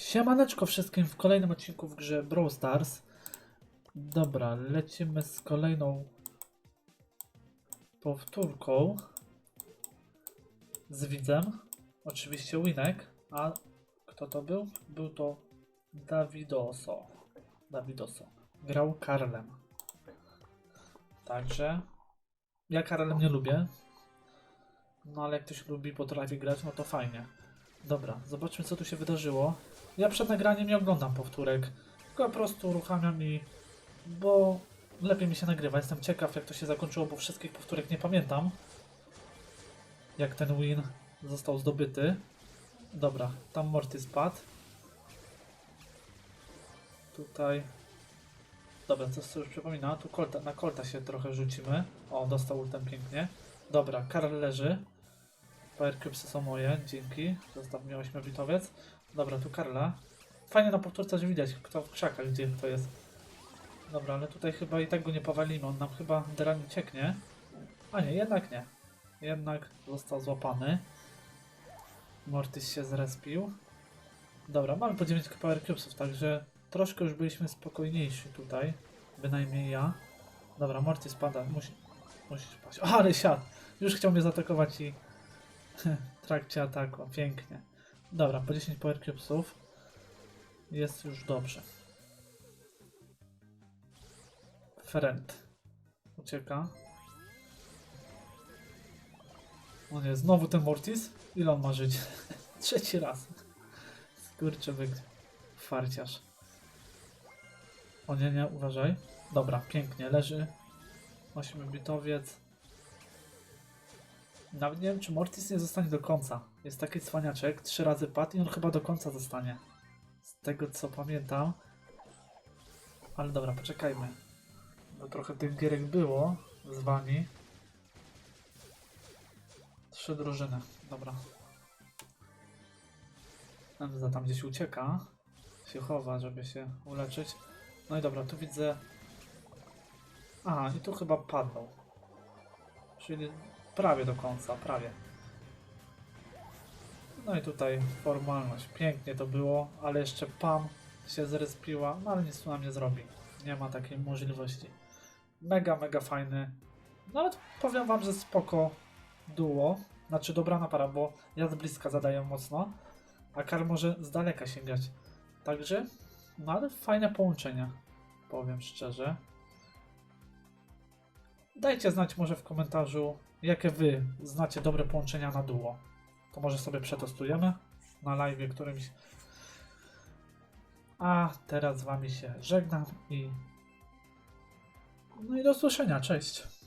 Siemaneczko wszystkim w kolejnym odcinku w grze Brawl Stars. Dobra, lecimy z kolejną powtórką z widzem. Oczywiście Winek. A kto to był? Był to Davidoso. Davidoso. Grał Karlem. Także ja Karlem nie lubię. No ale jak ktoś lubi, potrafi grać, no to fajnie. Dobra, zobaczmy co tu się wydarzyło. Ja przed nagraniem nie oglądam powtórek, tylko po prostu uruchamiam i... bo lepiej mi się nagrywa. Jestem ciekaw jak to się zakończyło, bo wszystkich powtórek nie pamiętam. Jak ten win został zdobyty. Dobra, tam Morty spadł. Tutaj... Dobra, co sobie już przypomina, tu kolta, na kolta się trochę rzucimy. O, dostał ultem pięknie. Dobra, Karl leży. Power Cubesy są moje, dzięki. Zostaw mi 8 bitowiec. Dobra, tu Karla. Fajnie na powtórce, że widać kto w krzakach, gdzie to jest. Dobra, ale tutaj chyba i tak go nie powalimy. On nam chyba derami cieknie. A nie, jednak nie. Jednak został złapany. Mortis się zrespił. Dobra, mamy po 9 Power Cubesów, także troszkę już byliśmy spokojniejsi tutaj. Bynajmniej ja. Dobra, Mortis pada. Musi, musisz paść. O, ale siadł. Już chciał mnie zaatakować i w trakcie ataku. Pięknie. Dobra, po 10 Power Cubesów. Jest już dobrze. Ferent. Ucieka. O nie, znowu ten Mortis? Ile on ma żyć? Trzeci raz. Skurczybyk. Farciarz. O nie, nie, uważaj. Dobra, pięknie, leży. 8 bitowiec. Nawet nie wiem, czy Mortis nie zostanie do końca. Jest taki cwaniaczek, trzy razy padł i on chyba do końca zostanie. Z tego co pamiętam. Ale dobra, poczekajmy. Bo trochę tych gierek było z wami. Trzy drużyny, dobra. Enza tam gdzieś ucieka. Się chowa, żeby się uleczyć. No i dobra, tu widzę... Aha, i tu chyba padł. Czyli prawie do końca, prawie. No i tutaj formalność. Pięknie to było, ale jeszcze Pam się zrespiła, no ale nic tu nam nie zrobi. Nie ma takiej możliwości. Mega, mega fajny. Nawet powiem wam, że spoko duo. Znaczy dobrana para, bo ja z bliska zadaję mocno, a Kar może z daleka sięgać. Także, no ale fajne połączenia. Powiem szczerze. Dajcie znać może w komentarzu, jakie wy znacie dobre połączenia na duo. To może sobie przetestujemy na live którymś. A teraz z wami się żegnam i no i do usłyszenia. Cześć.